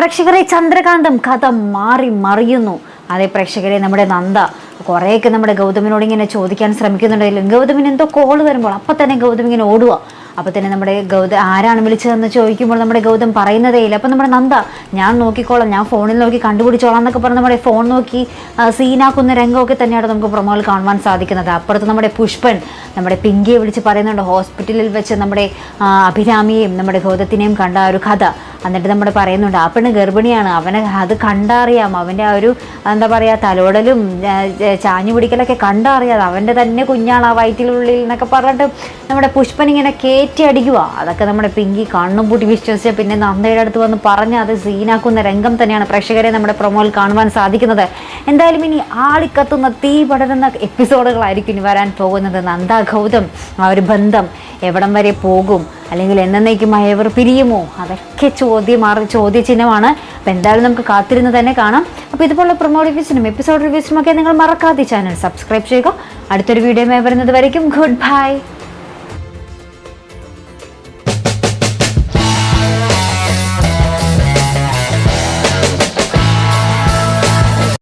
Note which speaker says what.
Speaker 1: പ്രേക്ഷകരെ ചന്ദ്രകാന്തം കഥ മാറി മറിയുന്നു. അതെ പ്രേക്ഷകരെ നമ്മുടെ നന്ദ. കുറേയൊക്കെ നമ്മുടെ ഗൗതമിനോട് ഇങ്ങനെ ചോദിക്കാൻ ശ്രമിക്കുന്നുണ്ടെങ്കിലും ഗൗതമിന് എന്തോ കോൾ വരുമ്പോൾ അപ്പം തന്നെ ഗൗതം ഇങ്ങനെ ഓടുക അപ്പം തന്നെ നമ്മുടെ ഗൗതം ആരാണ് വിളിച്ചതെന്ന് ചോദിക്കുമ്പോൾ നമ്മുടെ ഗൗതം പറയുന്നതേ ഇല്ല. അപ്പം നമ്മുടെ നന്ദ ഞാൻ നോക്കിക്കോളാം ഞാൻ ഫോണിൽ നോക്കി കണ്ടുപിടിച്ചോളാം എന്നൊക്കെ പറഞ്ഞ് നമ്മുടെ ഫോൺ നോക്കി സീനാക്കുന്ന രംഗമൊക്കെ തന്നെയാണ് നമുക്ക് പ്രൊമോയിൽ കാണുവാൻ സാധിക്കുന്നത്. അപ്പുറത്ത് നമ്മുടെ പുഷ്പൻ നമ്മുടെ പിങ്കിയെ വിളിച്ച് പറയുന്നുണ്ട് ഹോസ്പിറ്റലിൽ വെച്ച് നമ്മുടെ അഭിരാമിയെയും നമ്മുടെ ഗൗതത്തിനെയും കണ്ട ആ ഒരു കഥ. എന്നിട്ട് നമ്മൾ പറയുന്നുണ്ട് ആ പെണ്ണ് ഗർഭിണിയാണ് അവനെ അത് കണ്ടറിയാം അവന്റെ ആ ഒരു എന്താ പറയുക തലോടലും ചാഞ്ഞു പിടിക്കലൊക്കെ കണ്ടറിയാതെ അവന്റെ തന്നെ കുഞ്ഞാണ് ആ വയറ്റിലുള്ളിൽ എന്നൊക്കെ പറഞ്ഞിട്ട് നമ്മുടെ പുഷ്പൻ ഇങ്ങനെ കയറ്റി അടിക്കുക അതൊക്കെ നമ്മുടെ പിങ്കി കണ്ണും പൂട്ടി വിശ്വസിച്ച് പിന്നെ നന്ദയുടെ അടുത്ത് വന്ന് പറഞ്ഞ് അത് സീനാക്കുന്ന രംഗം തന്നെയാണ് പ്രേക്ഷകരെ നമ്മുടെ പ്രൊമോയിൽ കാണുവാൻ സാധിക്കുന്നത്. എന്തായാലും ഇനി ആളിക്കത്തുന്ന തീ പടരുന്ന എപ്പിസോഡുകളായിരിക്കും ഇനി വരാൻ പോകുന്നത്. നന്ദ ഗൗതം ആ ഒരു ബന്ധം എവിടം വരെ പോകും? അല്ലെങ്കിൽ എന്നേക്കുമായി ഇവർ പിരിയുമോ? അതൊക്കെ ചോദ്യമാറി ചോദ്യചിഹ്നമാണ്. അപ്പോൾ എന്തായാലും നമുക്ക് കാത്തിരുന്ന് തന്നെ കാണാം. അപ്പോൾ ഇതുപോലുള്ള പ്രൊമോ റിവ്യൂസിനും എപ്പിസോഡ് റിവ്യൂസിനും ഒക്കെ നിങ്ങൾ മറക്കാതെ ചാനൽ സബ്സ്ക്രൈബ് ചെയ്യുക. അടുത്തൊരു വീഡിയോ വരുന്നത് വരയ്ക്കും. Good bye